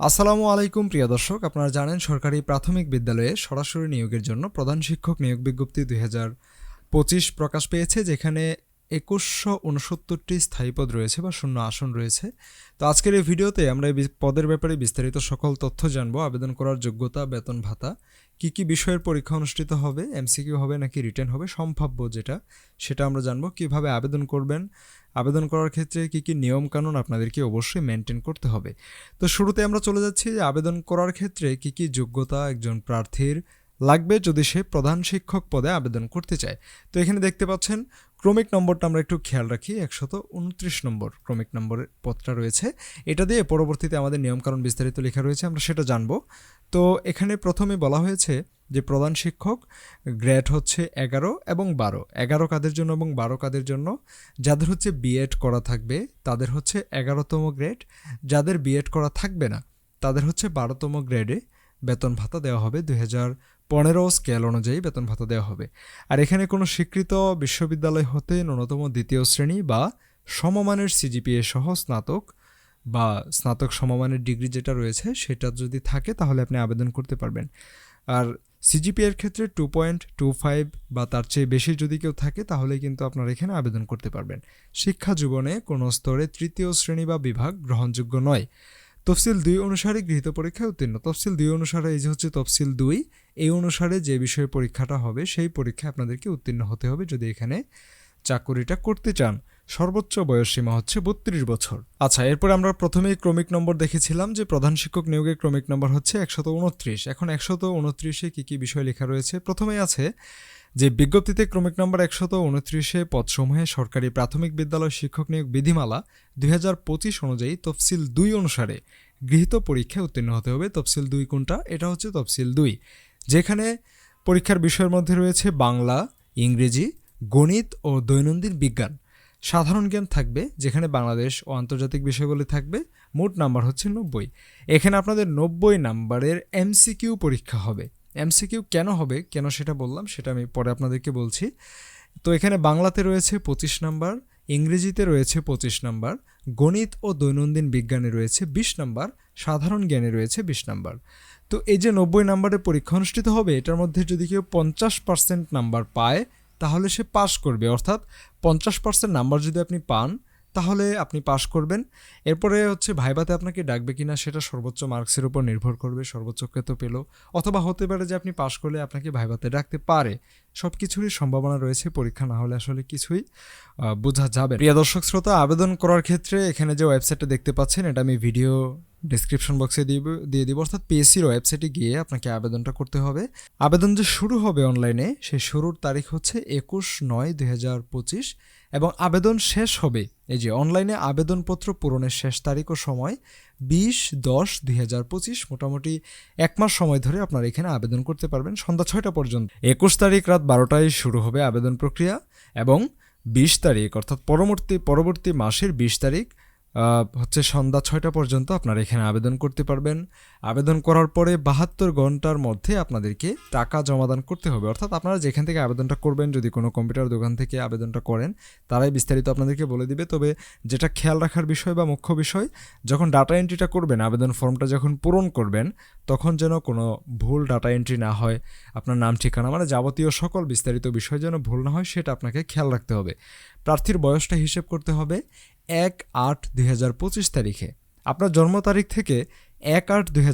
আসসালামু আলাইকুম, প্রিয় দর্শক। আপনারা জানেন, সরকারি প্রাথমিক বিদ্যালয়ে সরাসরি নিয়োগের জন্য প্রধান শিক্ষক নিয়োগ বিজ্ঞপ্তি দুই পঁচিশ প্রকাশ পেয়েছে, যেখানে একুশশো উনসত্তরটি স্থায়ী পদ রয়েছে বা শূন্য আসন রয়েছে। তো আজকের এই ভিডিওতে আমরা এই পদের ব্যাপারে বিস্তারিত সকল তথ্য জানব, আবেদন করার যোগ্যতা, বেতন ভাতা, কি কি বিষয়ের পরীক্ষা অনুষ্ঠিত হবে, এমসিকিউ হবে নাকি রিটার্ন হবে, সম্ভাব্য যেটা, সেটা আমরা জানব, কীভাবে আবেদন করবেন, আবেদন করার ক্ষেত্রে কি কি নিয়ম কানুন আপনাদেরকে অবশ্যই মেনটেন করতে হবে। তো শুরুতে আমরা চলে যাচ্ছি যে আবেদন করার ক্ষেত্রে কি কি যোগ্যতা একজন প্রার্থীর লাগবে যদি সে প্রধান শিক্ষক পদে আবেদন করতে চায়। তো এখানে দেখতে পাচ্ছেন, ক্রমিক নম্বরটা আমরা একটু খেয়াল রাখি, একশত উনত্রিশ নম্বর ক্রমিক নম্বরের পদটা রয়েছে। এটা দিয়ে পরবর্তীতে আমাদের নিয়মকানুন বিস্তারিত লেখা রয়েছে, আমরা সেটা জানব। তো এখানে প্রথমে বলা হয়েছে যে প্রধান শিক্ষক গ্রেড হচ্ছে এগারো এবং বারো। এগারো কাদের জন্য এবং বারো কাদের জন্য? যাদের হচ্ছে বিএড করা থাকবে, তাদের হচ্ছে এগারোতম গ্রেড যাদের বিএড করা থাকবে না, তাদের হচ্ছে বারোতম গ্রেডে বেতন ভাতা দেওয়া হবে দুই হাজার পনেরো স্কেল অনুযায়ী বেতন ভাতা দেওয়া হবে। আর এখানে কোনো স্বীকৃত বিশ্ববিদ্যালয় হতে ন্যূনতম দ্বিতীয় শ্রেণি বা সমমানের সিজিপিএ সহ স্নাতক বা স্নাতক সমমানের ডিগ্রি যেটা রয়েছে সেটা যদি থাকে তাহলে আপনি আবেদন করতে পারবেন। আর সিজিপিএর ক্ষেত্রে টু পয়েন্ট টু ফাইভ বা তার চেয়ে বেশি যদি কেউ থাকে তাহলে কিন্তু আপনারা এখানে আবেদন করতে পারবেন। শিক্ষা জীবনে কোনো স্তরে তৃতীয় শ্রেণি বা বিভাগ গ্রহণযোগ্য নয়। তফসিল দুই অনুসারে গৃহীত পরীক্ষায় উত্তীর্ণ। তফসিল দুই অনুসারে এই যে হচ্ছে তফসিল দুই, এই অনুসারে যে বিষয়ে পরীক্ষাটা হবে, সেই পরীক্ষায় আপনাদেরকে উত্তীর্ণ হতে হবে যদি এখানে চাকুরিটা করতে চান। সর্বোচ্চ বয়স সীমা হচ্ছে বত্রিশ বছর। আচ্ছা এরপর আমরা প্রথমেই ক্রমিক নম্বর দেখেছিলাম যে প্রধান শিক্ষক নিয়োগের ক্রমিক নম্বর হচ্ছে একশত উনত্রিশ। এখন একশত উনত্রিশে কী কী বিষয় লেখা রয়েছে? প্রথমে আছে যে বিজ্ঞপ্তিতে ক্রমিক নম্বর একশত উনত্রিশে পদসমূহে সরকারি প্রাথমিক বিদ্যালয় শিক্ষক নিয়োগ বিধিমালা দুই হাজার পঁচিশ অনুযায়ী তফসিল দুই অনুসারে গৃহীত পরীক্ষায় উত্তীর্ণ হতে হবে। তফসিল দুই কোনটা? এটা হচ্ছে তফসিল দুই। যেখানে পরীক্ষার বিষয়ের মধ্যে রয়েছে বাংলা, ইংরেজি, গণিত ও দৈনন্দিন বিজ্ঞান। সাধারণ জ্ঞান থাকবে, যেখানে বাংলাদেশ ও আন্তর্জাতিক বিষয়গুলি থাকবে। মোট নাম্বার হচ্ছে নব্বই। এখানে আপনাদের নব্বই নাম্বারের এমসিকিউ পরীক্ষা হবে। এমসিকিউ কেন হবে, কেন সেটা বললাম, সেটা আমি পরে আপনাদেরকে বলছি। তো এখানে বাংলাতে রয়েছে পঁচিশ নাম্বার, ইংরেজিতে রয়েছে পঁচিশ নাম্বার, গণিত ও দৈনন্দিন বিজ্ঞানে রয়েছে বিশ নাম্বার, সাধারণ জ্ঞানে রয়েছে বিশ নাম্বার। তো এই যে নব্বই নাম্বারের পরীক্ষা অনুষ্ঠিত হবে, এটার মধ্যে যদি কেউ পঞ্চাশ পার্সেন্ট নাম্বার পায় তাহলে সে পাস করবে। অর্থাৎ পঞ্চাশ পার্সেন্ট নাম্বার যদি আপনি পান, তাহলে আপনি পাস করবেন। এরপরে হচ্ছে ভাইবাতে আপনাকে ডাকবে কি না সেটা সর্বোচ্চ মার্কসের উপর নির্ভর করবে, সর্বোচ্চ কত পেল। অথবা হতে পারে যে আপনি পাস করলে আপনাকে ভাইবাতে ডাকতে পারে। সব কিছুরই সম্ভাবনা রয়েছে, পরীক্ষা না হলে আসলে কিছুই বোঝা যাবে প্রিয় দর্শক শ্রোতা, আবেদন করার ক্ষেত্রে এখানে যে ওয়েবসাইটটা দেখতে পাচ্ছেন, এটা আমি ভিডিও ডিসক্রিপশন বক্সে দিয়ে দিয়ে দিব। অর্থাৎ পিএসসির ওয়েবসাইটে গিয়ে আপনাকে আবেদনটা করতে হবে। আবেদন যে শুরু হবে অনলাইনে সেই শুরুর তারিখ হচ্ছে একুশ নয় দুই হাজার পঁচিশ এবং আবেদন শেষ হবে। এই যে অনলাইনে আবেদনপত্র পূরণের শেষ তারিখ ও সময় বিশ দশ দুই হাজার পঁচিশ। মোটামুটি এক মাস সময় ধরে আপনারা এখানে আবেদন করতে পারবেন। সন্ধ্যা ছয়টা পর্যন্ত। একুশ তারিখ রাত বারোটায় শুরু হবে আবেদন প্রক্রিয়া এবং বিশ তারিখ, অর্থাৎ পরবর্তী পরবর্তী মাসের বিশ তারিখ হচ্ছে সন্ধ্যা ছয়টা পর্যন্ত আপনারা এখানে আবেদন করতে পারবেন। আবেদন করার পরে বাহাত্তর ঘণ্টার মধ্যে আপনাদেরকে টাকা জমাদান করতে হবে। অর্থাৎ আপনারা যেখান থেকে আবেদনটা করবেন, যদি কোনো কম্পিউটার দোকান থেকে আবেদনটা করেন, তারাই বিস্তারিত আপনাদেরকে বলে দিবে। তবে যেটা খেয়াল রাখার বিষয় বা মুখ্য বিষয়, যখন ডাটা এন্ট্রিটা করবেন, আবেদন ফর্মটা যখন পূরণ করবেন, তখন যেন কোনো ভুল ডাটা এন্ট্রি না হয়, আপনার নাম, ঠিকানা মানে যাবতীয় সকল বিস্তারিত বিষয় যেন ভুল না হয়, সেটা আপনাকে খেয়াল রাখতে হবে। প্রার্থীর বয়সটা হিসেব করতে হবে। এক আট দুই তারিখে। আপনার জন্ম তারিখ থেকে এক আট দুই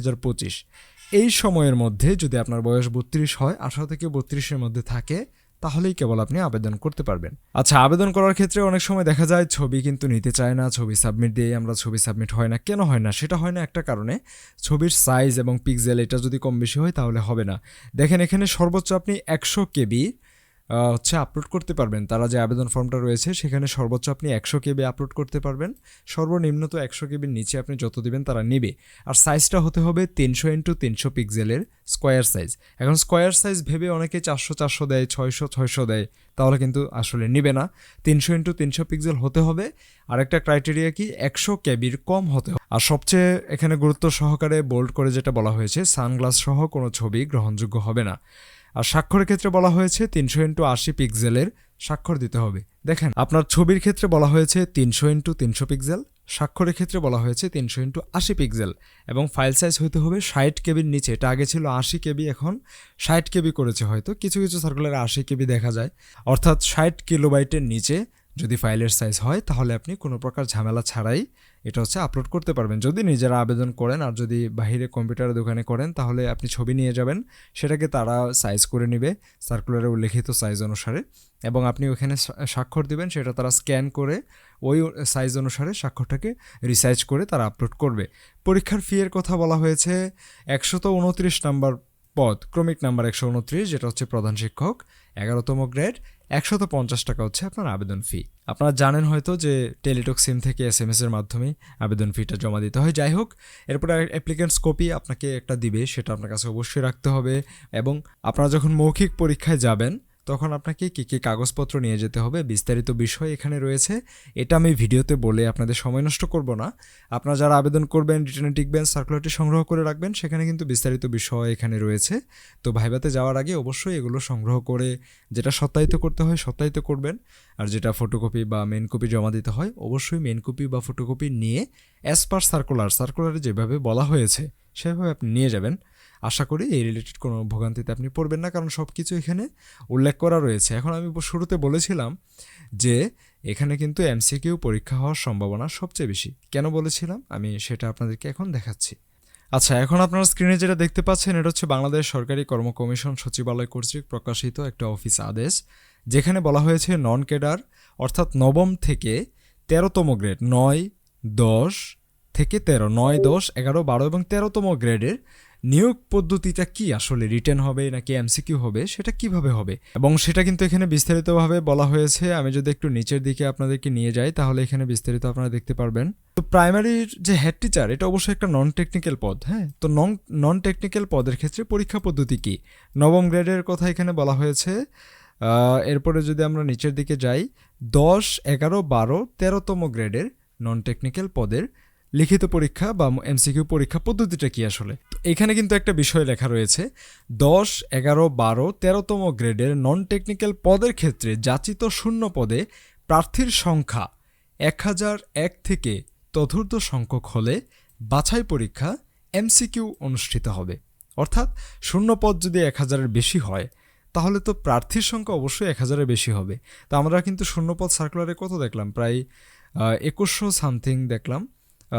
এই সময়ের মধ্যে যদি আপনার বয়স বত্রিশ হয়, আঠারো থেকে বত্রিশের মধ্যে থাকে, তাহলেই কেবল আপনি আবেদন করতে পারবেন। আচ্ছা আবেদন করার ক্ষেত্রে অনেক সময় দেখা যায় ছবি কিন্তু নিতে চায় না, ছবি সাবমিট দিয়ে আমরা ছবি সাবমিট হয় না। কেন হয় না? সেটা হয় না একটা কারণে ছবির সাইজ এবং পিক্সেল এটা যদি কম বেশি হয়, তাহলে হবে না। দেখেন, এখানে সর্বোচ্চ আপনি একশো কেবি হচ্ছে আপলোড করতে পারবেন। তারা যে আবেদন ফর্মটা রয়েছে, সেখানে সর্বোচ্চ আপনি একশো কেবি আপলোড করতে পারবেন। সর্বনিম্ন তো একশো কেবির নিচে আপনি যত দিবেন তারা নেবে। আর সাইজটা হতে হবে তিনশো ইন্টু তিনশো পিক্সেলের স্কোয়ার সাইজ এখন স্কোয়ার সাইজ ভেবে অনেকে চারশো চারশো দেয়, ছয়শো ছয়শো দেয়, তাহলে কিন্তু আসলে নেবে না। তিনশো ইন্টু তিনশো পিক্সেল হতে হবে। আর একটা ক্রাইটেরিয়া কি? একশো কেবির কম হতে হবে। আর সবচেয়ে এখানে গুরুত্ব সহকারে বোল্ড করে যেটা বলা হয়েছে, সানগ্লাস সহ কোনো ছবি গ্রহণযোগ্য হবে না। আর স্বাক্ষরের ক্ষেত্রে বলা হয়েছে তিনশো ইন্টু আশি পিক্সেলের স্বাক্ষর দিতে হবে। দেখেন, আপনার ছবির ক্ষেত্রে বলা হয়েছে তিনশো ইন্টু তিনশো পিক্সেল, স্বাক্ষরের ক্ষেত্রে বলা হয়েছে তিনশো ইন্টু আশি পিক্সেল এবং ফাইল সাইজ হইতে হবে ষাট কেবির নিচে। এটা আগে ছিল আশি কেবি, এখন ষাট কেবি করেছে হয়তো। কিছু কিছু সার্কুলারে আশি কেবি দেখা যায়। অর্থাৎ ষাট কিলোবাইটের নিচে যদি ফাইলের সাইজ হয়, তাহলে আপনি কোনো প্রকার ঝামেলা ছাড়াই এটা হচ্ছে আপলোড করতে পারবেন। যদি নিজেরা আবেদন করেন আর যদি বাহিরে কম্পিউটারের দোকানে করেন, তাহলে আপনি ছবি নিয়ে যাবেন। সেটাকে তারা সাইজ করে নেবে সার্কুলারে উল্লেখিত সাইজ অনুসারে। এবং আপনি ওখানে স্বাক্ষর দিবেন, সেটা তারা স্ক্যান করে ওই সাইজ অনুসারে স্বাক্ষরটাকে রিসাইজ করে তারা আপলোড করবে। পরীক্ষার ফি এর কথা বলা হয়েছে একশত উনত্রিশ নাম্বার পদ, ক্রমিক নাম্বার একশো উনত্রিশ, যেটা হচ্ছে প্রধান শিক্ষক। এগারোতম গ্রেড, একশত পঞ্চাশ টাকা হচ্ছে আপনার আবেদন ফি আপনারা জানেন হয়তো যে টেলিটক সিম থেকে এস এম এসের মাধ্যমে আবেদন ফিটা জমা দিতে হয়। যাই হোক, এরপরে অ্যাপ্লিকেন্টস কপি আপনাকে একটা দিবে, সেটা আপনার কাছে অবশ্যই রাখতে হবে। এবং আপনারা যখন মৌখিক পরীক্ষায় যাবেন তখন আপনাকে কী কী কাগজপত্র নিয়ে যেতে হবে বিস্তারিত বিষয় এখানে রয়েছে। এটা আমি ভিডিওতে বলে আপনাদের সময় নষ্ট করব না। আপনারা যারা আবেদন করবেন রিটার্নে টিকবেন সার্কুলারটি সংগ্রহ করে রাখবেন, সেখানে কিন্তু বিস্তারিত বিষয় এখানে রয়েছে। তো ভাইভাতে যাওয়ার আগে অবশ্যই এগুলো সংগ্রহ করে যেটা সত্যায়িত করতে হয় সত্যায়িত করবেন। আর যেটা ফটোকপি বা মেন কপি জমা দিতে হয়, অবশ্যই মেন কপি বা ফটোকপি নিয়ে অ্যাজ পার সার্কুলার সার্কুলারে যেভাবে বলা হয়েছে, সেভাবে আপনি নিয়ে যাবেন। আশা করি এই রিলেটেড কোনো ভোগান্তিতে আপনি পড়বেন না, কারণ সব কিছু এখানে উল্লেখ করা রয়েছে। এখন আমি শুরুতে বলেছিলাম যে এখানে কিন্তু এমসিকিউ পরীক্ষা হওয়ার সম্ভাবনা সবচেয়ে বেশি। কেন বলেছিলাম? আমি সেটা আপনাদেরকে এখন দেখাচ্ছি। আচ্ছা এখন আপনারা স্ক্রিনে যেটা দেখতে পাচ্ছেন, এটা হচ্ছে বাংলাদেশ সরকারি কর্ম কমিশন সচিবালয় কর্তৃক প্রকাশিত একটা অফিস আদেশ, যেখানে বলা হয়েছে নন ক্যাডার অর্থাৎ নবম থেকে তেরোতম গ্রেড নয়, দশ থেকে তেরো, নয়, দশ, এগারো, বারো এবং তেরোতম গ্রেডের নিয়োগ পদ্ধতিটা কি? আসলে রিটার্ন হবে নাকি এমসিকিউ হবে? সেটা কীভাবে হবে? এবং সেটা কিন্তু এখানে বিস্তারিতভাবে বলা হয়েছে। আমি যদি একটু নিচের দিকে আপনাদেরকে নিয়ে যাই, তাহলে এখানে বিস্তারিত আপনারা দেখতে পারবেন। তো প্রাইমারির যে হেড টিচার এটা অবশ্যই একটা নন টেকনিক্যাল পদ হ্যাঁ? তো নন নন টেকনিক্যাল পদের ক্ষেত্রে পরীক্ষা পদ্ধতি কি? নবম গ্রেডের কথা এখানে বলা হয়েছে। এরপরে যদি আমরা নিচের দিকে যাই, দশ, এগারো, বারো, তেরোতম গ্রেডের নন টেকনিক্যাল পদের লিখিত পরীক্ষা বা এমসিকিউ পরীক্ষা পদ্ধতিটা কি আসলে? এখানে কিন্তু একটা বিষয় লেখা রয়েছে। দশ, এগারো, বারো, তেরোতম গ্রেডের নন টেকনিক্যাল পদের ক্ষেত্রে যাচিত শূন্য পদে প্রার্থীর সংখ্যা এক হাজার এক থেকে তথূর্ধ্ব সংখ্যক হলে বাছাই পরীক্ষা এমসিকিউ অনুষ্ঠিত হবে। অর্থাৎ শূন্য পদ যদি এক হাজারের বেশি হয়, তাহলে তো প্রার্থীর সংখ্যা অবশ্যই এক হাজারের বেশি হবে। তা আমরা কিন্তু শূন্যপদ সার্কুলারে কত দেখলাম? প্রায় একুশশো সামথিং দেখলাম।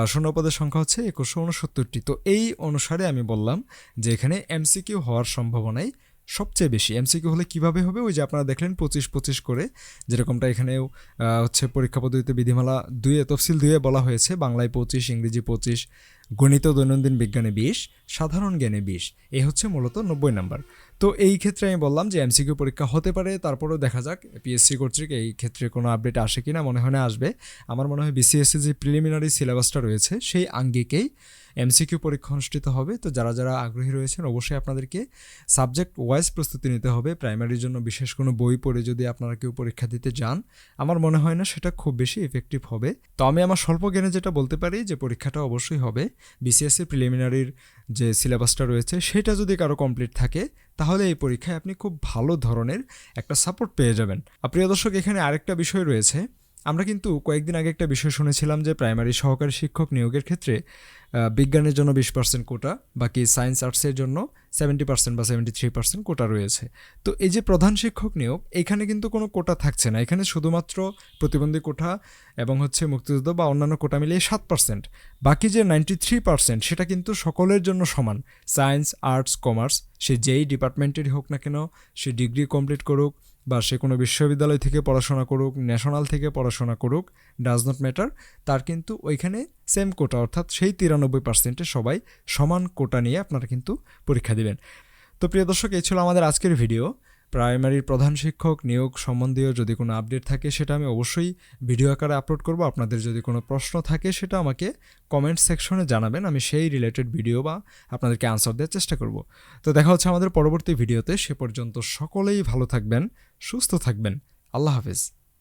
শূন্যপদের সংখ্যা হচ্ছে একুশশো উনসত্তরটি। তো এই অনুসারে আমি বললাম যে এখানে এমসিকিউ হওয়ার সম্ভাবনাই সবচেয়ে বেশি। এমসিকিউ হলে কীভাবে হবে? ওই যে আপনারা দেখলেন পঁচিশ পঁচিশ করে যেরকমটা এখানেও হচ্ছে পরীক্ষা পদ্ধতিতে বিধিমালা দুয়ে তফসিল দুয়ে বলা হয়েছে। বাংলায় পঁচিশ, ইংরেজি পঁচিশ, গণিত, দৈনন্দিন বিজ্ঞানে বিশ, সাধারণ জ্ঞানে বিশ। এই হচ্ছে মূলত নব্বই নাম্বার। তো এই ক্ষেত্রে আমি বললাম যে এমসিকিউ পরীক্ষা হতে পারে, তারপরেও দেখা যাক পিএসসি কর্তৃক এই ক্ষেত্রে কোনো আপডেট আসে কিনা, মনে হয় না আসবে। আমার মনে হয় বিসিএসসি যে প্রিলিমিনারি সিলেবাসটা রয়েছে, সেই আঙ্গিকেই এমসিকিউ পরীক্ষা অনুষ্ঠিত হবে। তো যারা যারা আগ্রহী রয়েছেন, অবশ্যই আপনাদেরকে সাবজেক্ট ওয়াইজ প্রস্তুতি নিতে হবে। প্রাইমারির জন্য বিশেষ কোনো বই পড়ে যদি আপনারা কেউ পরীক্ষা দিতে যান, আমার মনে হয় না সেটা খুব বেশি ইফেক্টিভ হবে। তো আমি আমার স্বল্প জ্ঞানে যেটা বলতে পারি যে পরীক্ষাটা অবশ্যই হবে। বিসিএসসি প্রিলিমিনারির যে সিলেবাসটা রয়েছে, সেটা যদি কারও কমপ্লিট থাকে, তাহলে এই পরীক্ষায় আপনি খুব ভালো ধরনের একটা সাপোর্ট পেয়ে যাবেন। প্রিয় দর্শক, এখানে আরেকটা বিষয় রয়েছে। আমরা কিন্তু কয়েকদিন আগে একটা বিষয় শুনেছিলাম যে প্রাইমারি সহকারী শিক্ষক নিয়োগের ক্ষেত্রে বিজ্ঞানের জন্য বিশ পার্সেন্ট কোটা, বাকি সায়েন্স আর্টসের জন্য সেভেন্টি পার্সেন্ট বা সেভেন্টি থ্রি পার্সেন্ট কোটা রয়েছে। তো এই যে প্রধান শিক্ষক নিয়োগ, এখানে কিন্তু কোনো কোটা থাকছে না। এখানে শুধুমাত্র প্রতিবন্ধী কোটা এবং হচ্ছে মুক্তিযুদ্ধ বা অন্যান্য কোটা মিলিয়ে সাত পার্সেন্ট বাকি যে নাইনটি থ্রি পার্সেন্ট সেটা কিন্তু সকলের জন্য সমান। সায়েন্স আর্টস কমার্স সে যেই ডিপার্টমেন্টেরই হোক না কেন, সে ডিগ্রি কমপ্লিট করুক বা সে কোনো বিশ্ববিদ্যালয় থেকে পড়াশোনা করুক, ন্যাশনাল থেকে পড়াশোনা করুক ডাজ নট ম্যাটার তার কিন্তু ওইখানে সেম কোটা, অর্থাৎ সেই তিরানব্বই পার্সেন্টে সবাই সমান কোটা নিয়ে আপনারা কিন্তু পরীক্ষা দেবেন। তো প্রিয় দর্শক, এই ছিল আমাদের আজকের ভিডিও। প্রাইমারির প্রধান শিক্ষক নিয়োগ সম্বন্ধীয় যদি কোনো আপডেট থাকে, সেটা আমি অবশ্যই ভিডিও আকারে আপলোড করব। আপনাদের যদি কোনো প্রশ্ন থাকে, সেটা আমাকে কমেন্ট সেকশনে জানাবেন। আমি সেই রিলেটেড ভিডিও বা আপনাদেরকে আনসার দেওয়ার চেষ্টা করব। তো দেখা হচ্ছে আমাদের পরবর্তী ভিডিওতে। সে পর্যন্ত সকলেই ভালো থাকবেন, সুস্থ থাকবেন। আল্লাহ হাফিজ।